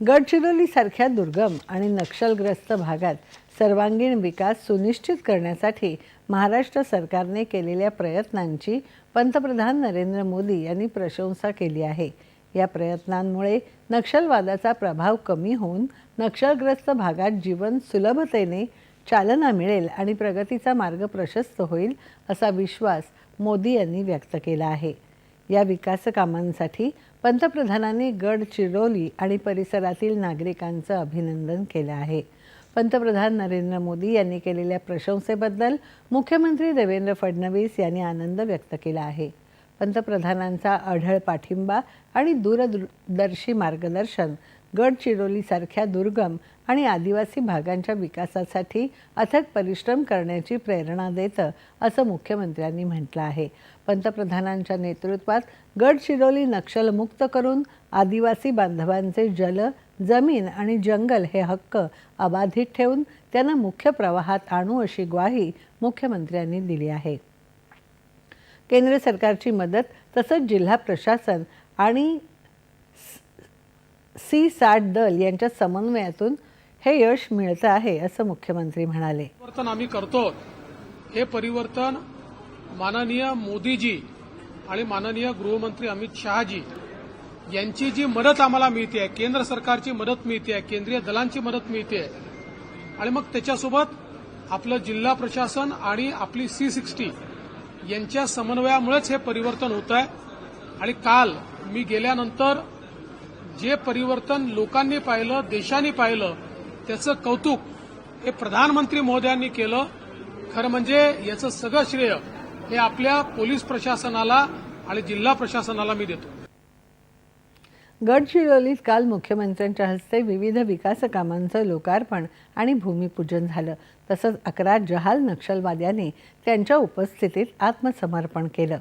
गडचिरोलीसारख्या दुर्गम आणि नक्षलग्रस्त भागात सर्वांगीण विकास सुनिश्चित करण्यासाठी महाराष्ट्र सरकारने केलेल्या प्रयत्नांची पंतप्रधान नरेंद्र मोदी यांनी प्रशंसा केली आहे. या प्रयत्नांमुळे नक्षलवादाचा प्रभाव कमी होऊन नक्षलग्रस्त भागात जीवन सुलभतेने चालना मिळेल आणि प्रगतीचा मार्ग प्रशस्त होईल असा विश्वास मोदी यांनी व्यक्त केला आहे. या विकास कामांसाठी पंतप्रधानांनी गडचिरोली आणि परिसरातील नागरिकांचं अभिनंदन केलं आहे. पंतप्रधान नरेंद्र मोदी यांनी केलेल्या प्रशंसेबद्दल मुख्यमंत्री देवेंद्र फडणवीस यांनी आनंद व्यक्त केला आहे. पंतप्रधानांचा अढळ पाठिंबा आणि दूरदर्शी मार्गदर्शन गडचिरोलीसारख्या दुर्गम आणि आदिवासी भागांच्या विकासासाठी अथक परिश्रम करण्याची प्रेरणा देतं असं मुख्यमंत्र्यांनी म्हटलं आहे. पंतप्रधानांच्या नेतृत्वात गडचिरोली नक्षलमुक्त करून आदिवासी बांधवांचे जल जमीन आणि जंगल हे हक्क अबाधित ठेवून त्यांना मुख्य प्रवाहात आणू अशी ग्वाही मुख्यमंत्र्यांनी दिली आहे. केंद्र सरकारची मदत तसंच जिल्हा प्रशासन आणि सी साठ दल यांच्या समन्वयातून हे यश मिळतं आहे असं मुख्यमंत्री म्हणाले. परिवर्तन आम्ही करतो. हे परिवर्तन माननीय मोदीजी आणि माननीय गृहमंत्री अमित शहाजी यांची जी मदत आम्हाला मिळते केंद्र सरकारची मदत मिळते केंद्रीय दलांची मदत मिळते आणि मग त्याच्यासोबत आपलं जिल्हा प्रशासन आणि आपली सी सिक्स्टी यांच्या समन्वयामुळेच हे परिवर्तन होत आहे. आणि काल मी गेल्यानंतर जे परिवर्तन लोकांनी पाहिलं देशाने पाहिलं त्याचं कौतुक हे प्रधानमंत्री महोदयांनी केलं. खरं म्हणजे याचं सगळं श्रेय हे आपल्या पोलीस प्रशासनाला आणि जिल्हा प्रशासनाला मी देतो. गडचिरोलीत काल मुख्यमंत्र्यांच्या हस्ते विविध विकास कामांचं लोकार्पण आणि भूमिपूजन झालं. तसंच अकरा जहाल नक्षलवाद्यांनी त्यांच्या उपस्थितीत आत्मसमर्पण केलं.